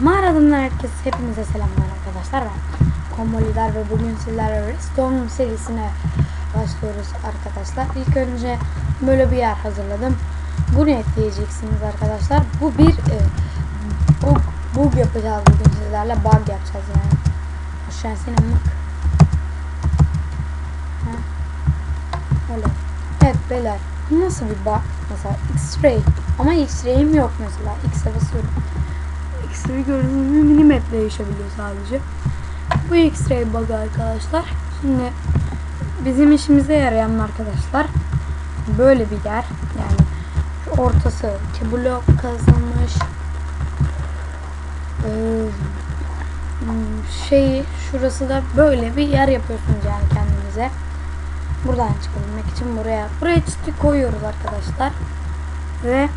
Mağaradan herkes hepinize selamlar arkadaşlar. Ben Combo Lider ve bugün sizlerle Storm serisine başlıyoruz arkadaşlar. İlk önce böyle bir yer hazırladım. Bunu ekleyeceksiniz arkadaşlar? Bu bir e, bug, bug yapacağız bugün sizlerle. Bug yapacağız yani. Aşağı senin Ha. Öyle. Evet beyler. Bu nasıl bir bug? Mesela X-ray. Ama X-ray'im yok mesela. X'e basıyorum X-ray gibi minimap değişebiliyor sadece. Bu X-ray bug arkadaşlar. Şimdi bizim işimize yarayan arkadaşlar böyle bir yer. Yani şu ortası iki blok kazılmış. Ee, şeyi şurası da böyle bir yer yapıyorsunuz yani kendinize. Buradan çıkabilmek için buraya buraya çiftlik koyuyoruz arkadaşlar. Ve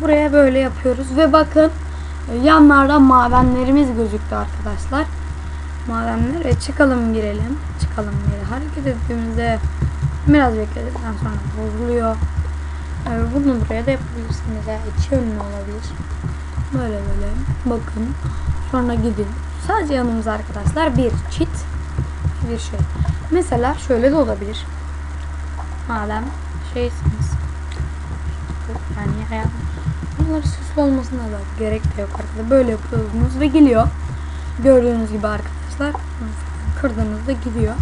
buraya böyle yapıyoruz ve bakın Yanlarda madenlerimiz gözüktü arkadaşlar. Madenlere çıkalım girelim. Çıkalım geri. Hareket ettiğimizde biraz bekledikten sonra bozuluyor. Ee, Bunu buraya da yapabilirsiniz. Yani iki yönlü olabilir. Böyle böyle. Bakın. Sonra gidin. Sadece yanımızda arkadaşlar bir çit bir şey. Mesela şöyle de olabilir. Madem şeysiniz. Yani hayat Bunları süslü olmasına da gerek de yok arkadaşlar. Böyle yapıyorsunuz ve geliyor. Gördüğünüz gibi arkadaşlar. Kırdığınızda gidiyor.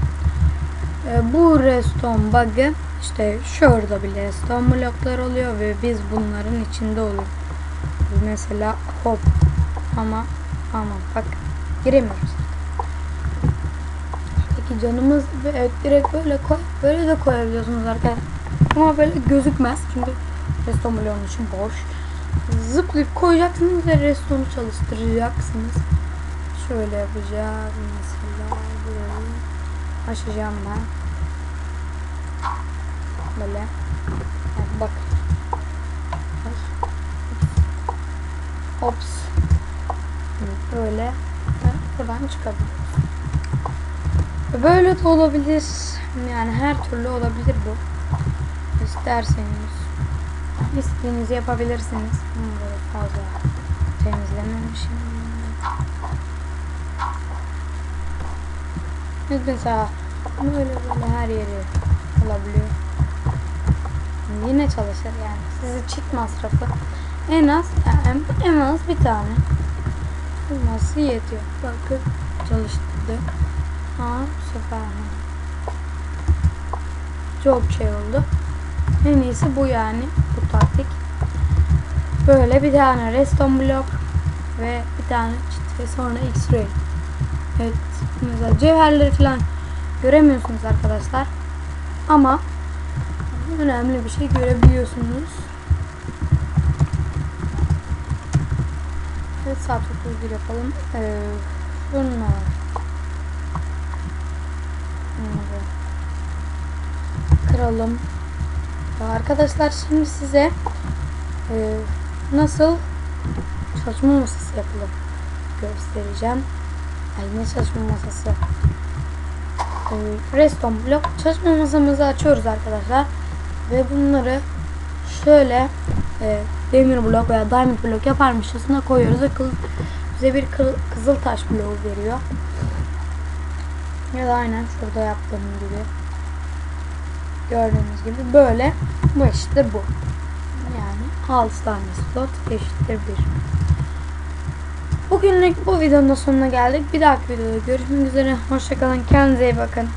Ee, bu redstone bug'ı işte şurada bile redstone bloklar oluyor ve biz bunların içinde oluyoruz. Mesela hop ama ama bak giremiyoruz. Peki canımız ve evet, direkt böyle koy böyle de koyabiliyorsunuz arkadaşlar. Ama böyle gözükmez çünkü redstone bloğun için boş zıplayıp koyacaksınız ve restonu çalıştıracaksınız. Şöyle yapacağım mesela burayı açacağım ben. Böyle. Yani bak. Ops. Böyle. Buradan çıkabiliyoruz. Böyle de olabilir. Yani her türlü olabilir bu. İsterseniz İstediğinizi yapabilirsiniz. Hmm, böyle fazla temizlememişim. Biz mesela böyle böyle her yeri olabiliyor. Yine çalışır yani. Sizi çift masrafı en az yani en az bir tane olması yetiyor. Bakın çalıştırdı. Ha bu sefer çok şey oldu. En iyisi bu yani bu taktik. Böyle bir tane redstone blok ve bir tane çit ve sonra x-ray. Evet mesela cevherleri falan göremiyorsunuz arkadaşlar. Ama önemli bir şey görebiliyorsunuz. Evet saat 31 yapalım. Ee, bunlar. Bunları kıralım. Arkadaşlar şimdi size e, nasıl çalışma masası yapılır göstereceğim. Ay ne çalışma masası. E, redstone blok çalışma masamızı açıyoruz arkadaşlar. Ve bunları şöyle e, demir blok veya diamond blok yaparmışçasına koyuyoruz ve kız, bize bir kızıl taş bloğu veriyor. Ya da aynen şurada yaptığım gibi. Gördüğünüz gibi böyle bu eşittir bu. Yani 6 tane slot eşittir 1. Bugünlük bu videonun da sonuna geldik. Bir dahaki videoda görüşmek üzere. Hoşçakalın. Kendinize iyi bakın.